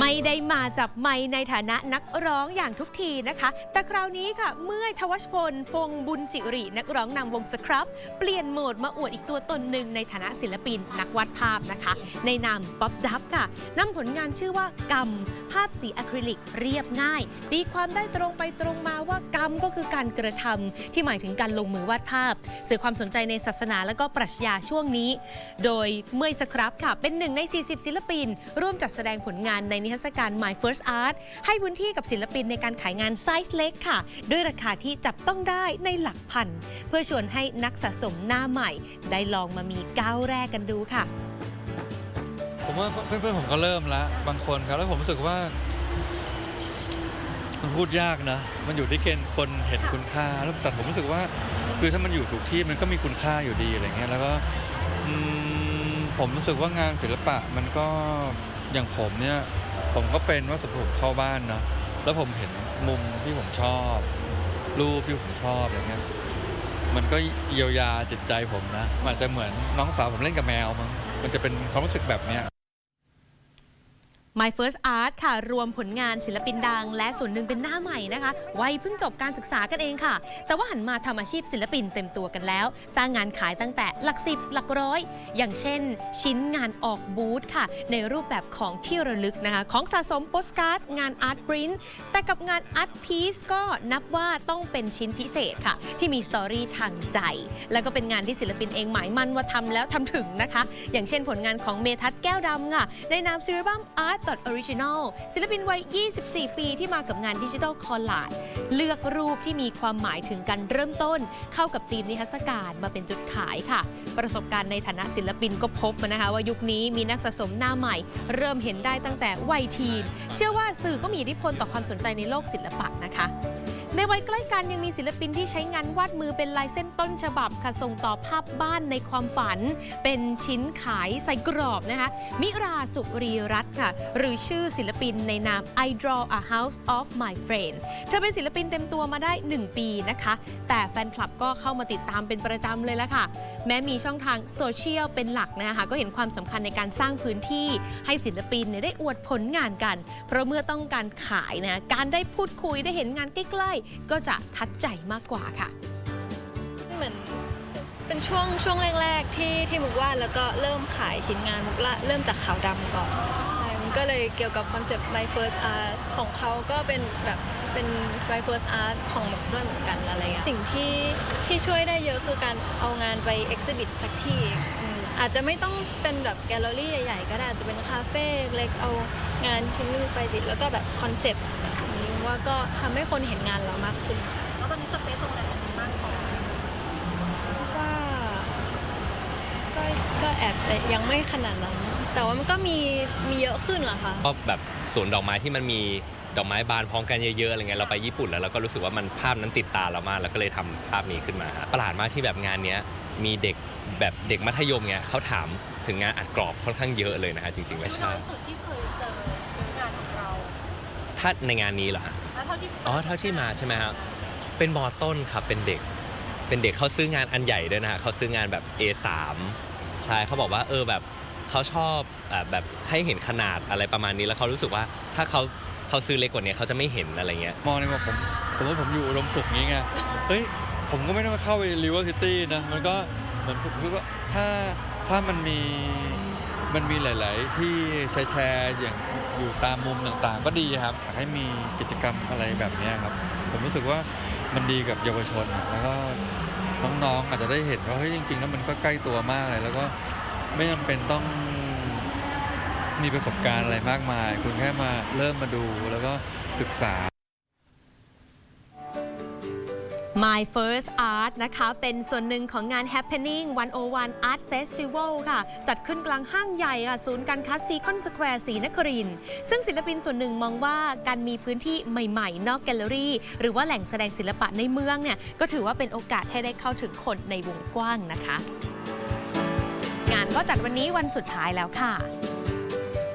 ไม่ได้มาจับไมค์ในฐานะนักร้องอย่างทุกทีนะคะ แต่คราวนี้ค่ะเมื่อทวัชพล ฟงบุญสิริ นักร้องนำวงสครับ เปลี่ยนโหมดมาอวดอีกตัวตนหนึ่งในฐานะศิลปินนักวาดภาพนะคะ ในนามป๊อปดับค่ะนำผลงานชื่อว่ากรรม ภาพสีอะคริลิกเรียบง่าย ตีความได้ตรงไปตรงมาว่ากรรมก็คือการกระทำที่หมายถึงการลงมือวาดภาพ สื่อความสนใจในศาสนาและก็ปรัชญาช่วงนี้ โดยเมื่อยสครับค่ะเป็นหนึ่งใน 40 ศิลปิน ร่วมจัดแสดงผลงานในนิทรรศการ My First Art ให้พื้นที่กับศิลปินในการขายงานไซส์เล็กค่ะ ด้วยราคาที่จับต้องได้ในหลักพัน เพื่อชวนให้นักสะสมหน้าใหม่ ได้ลองมามีก้าวแรกกันดูค่ะ ผมว่าเพื่อนๆผมก็เริ่มแล้วบางคนครับ แล้วผมรู้สึกว่ามันพูดยากนะ มันอยู่ที่เกณฑ์คนเห็นคุณค่า แล้วแต่ผมรู้สึกว่า คือถ้ามันอยู่ถูกที่มันก็มีคุณค่าอยู่ดีอะไรเงี้ย แล้วก็ผมรู้สึกว่างานศิลปะมันก็อย่างผมเนี่ย ผมก็เป็นว่าสมมติผมเข้าบ้านเนาะแล้วผมเห็นมุมที่ผมชอบ รูปที่ผมชอบอะไรเงี้ยมันก็เยียวยาจิตใจผมนะมันจจะเหมือนน้องสาวผมเล่นกับแมวมั้งมันจะเป็นความรู้สึกแบบเนี้ย My First Art ค่ะ รวมผลงานศิลปินดัง และส่วนหนึ่งเป็นหน้าใหม่นะคะ วัยเพิ่งจบการศึกษากันเองค่ะ แต่ว่าหันมาทำอาชีพศิลปินเต็มตัวกันแล้ว สร้างงานขายตั้งแต่หลักสิบหลักร้อย อย่างเช่น ชิ้นงานออกบูธค่ะ ในรูปแบบของที่ระลึกนะคะ ของสะสมโปสการ์ด งานอาร์ตปรินต์แต่กับงานอาร์ตพีซก็นับว่าต้องเป็นชิ้นพิเศษค่ะ ที่มีสตอรี่ทางใจ แล้วก็เป็นงานที่ศิลปินเองหมายมั่นว่าทำแล้วทำถึงนะคะ อย่างเช่นผลงานของเมทัศน์แก้วดำค่ะในนาม c e r e b u m Art Original ศิลปินวัย 24 ปีที่มากับงานดิจิทัลคอลลาดเลือกรูปที่มีความหมายถึงการเริ่มต้น เข้ากับธีมนิทรรศการมาเป็นจุดขายค่ะ ประสบการณ์ในฐานะศิลปินก็พบนะคะว่ายุคนี้มีนักสะสมหน้าใหม่ เริ่มเห็นได้ตั้งแต่วัยทีน เชื่อว่าสื่อก็มีอิทธิพลต่อความสนใจในโลกศิลปะนะคะ ในวัยใกล้กันยังมีศิลปินที่ใช้งานวาดมือเป็นลายเส้นต้นฉบับค่ะส่งต่อภาพบ้านในความฝัน เป็นชิ้นขายใส่กรอบนะคะ มิราสุรีรัตน์ค่ะ หรือชื่อศิลปินในนาม I Draw a House of My Friend เธอเป็นศิลปินเต็มตัวมาได้ 1 ปีนะคะ แต่แฟนคลับก็เข้ามาติดตามเป็นประจำเลยละค่ะ แม้มีช่องทางโซเชียลเป็นหลักนะคะ ก็เห็นความสำคัญในการสร้างพื้นที่ให้ศิลปินได้อวดผลงานกัน เพราะเมื่อต้องการขายนะการได้พูดคุยได้เห็นงานใกล้ๆก็จะทัดใจมากกว่าค่ะ เหมือนเป็นช่วงช่วงแรก ๆ ที่ที่มุกวาดแล้วก็เริ่มขายชิ้นงานมุกละเริ่มจากขาวดำก่อนใช่มันก็เลยเกี่ยวกับคอนเซปต์ My First Art ของเขาก็เป็นแบบเป็น My First Art ของมุกด้วยเหมือนกันอะไรเงี้ยสิ่งที่ที่ช่วยได้เยอะคือการเอางานไป exhibit สักที่อาจจะไม่ต้องเป็นแบบแกลเลอรี่ใหญ่ ๆ ก็ได้อาจจะเป็นคาเฟ่เล็กเอางานชิ้นนึงไปติดแล้วก็แบบคอนเซปต์ ว่าก็ทำให้คนเห็นงานเรามากขึ้นแล้วตอนนี้สเปซตรงไหนมันมากพอว่าก็ก็แอบจะยังไม่ขนาดนั้น แต่ว่ามันก็มีมีเยอะขึ้นเหรอคะ ก็แบบสวนดอกไม้ที่มันมีดอกไม้บานพร้อมกันเยอะๆอะไรเงี้ยเราไปญี่ปุ่นแล้วเราก็รู้สึกว่ามันภาพนั้นติดตาเรามากเราก็เลยทำภาพนี้ขึ้นมาฮะประหลาดมากที่แบบงานเนี้ยมีเด็กแบบเด็กมัธยมเนี้ยเขาถามถึงงานอัดกรอบค่อนข้างเยอะเลยนะฮะจริงๆไม่น้ใช่อยสุดที่เคยเจอซื้องานของเรา ถ้าในงานนี้เหรอฮะแล้วเท่าที่อ๋อเท่าที่มาใช่ไหมครับเป็นมอต้นครับเป็นเด็ก เป็นเด็กเขาซื้องานอันใหญ่ด้วยนะฮะเขาซื้องานแบบ A3 ใช่เขาบอกว่าเออแบบเขาชอบอ่าแบบให้เห็นขนาดอะไรประมาณนี้แล้วเขารู้สึกว่าถ้าเขาเขาซื้อเล็กกว่านี้เขาจะไม่เห็นอะไรเงี้ย มองในว่าผมสมมติผมอยู่อุดมสุขนี้ไงเฮ้ยผมก็ไม่ได้มาเข้าไปริเวอร์ซิตี้นะมันก็เหมือนผมคิดว่าถ้าถ้ามันมี มันมีหลาย ๆ ที่แชร์อย่างอยู่ตามมุมต่างๆ ก็ดีครับอยากให้มีกิจกรรมอะไรแบบนี้ครับ ผมรู้สึกว่ามันดีกับเยาวชนอะแล้วก็น้องๆอาจจะได้เห็นว่าเฮ้ยจริง ๆ แล้วมันก็ใกล้ตัวมากเลย แล้วก็ไม่จำเป็นต้องมีประสบการณ์อะไรมากมาย คุณแค่มาเริ่มมาดูแล้วก็ศึกษา My First Art นะคะ เป็นส่วนหนึ่งของงาน Happening 101 Art Festival ค่ะ จัดขึ้นกลางห้างใหญ่ค่ะ ศูนย์การค้าซีคอนสแควร์ศรีนคริน ซึ่งศิลปินส่วนหนึ่งมองว่าการมีพื้นที่ใหม่ๆ นอกแกลเลอรี่ หรือว่าแหล่งแสดงศิลปะในเมืองเนี่ย ก็ถือว่าเป็นโอกาสให้ได้เข้าถึงคนในวงกว้างนะคะ งานก็จัดวันนี้วันสุดท้ายแล้วค่ะ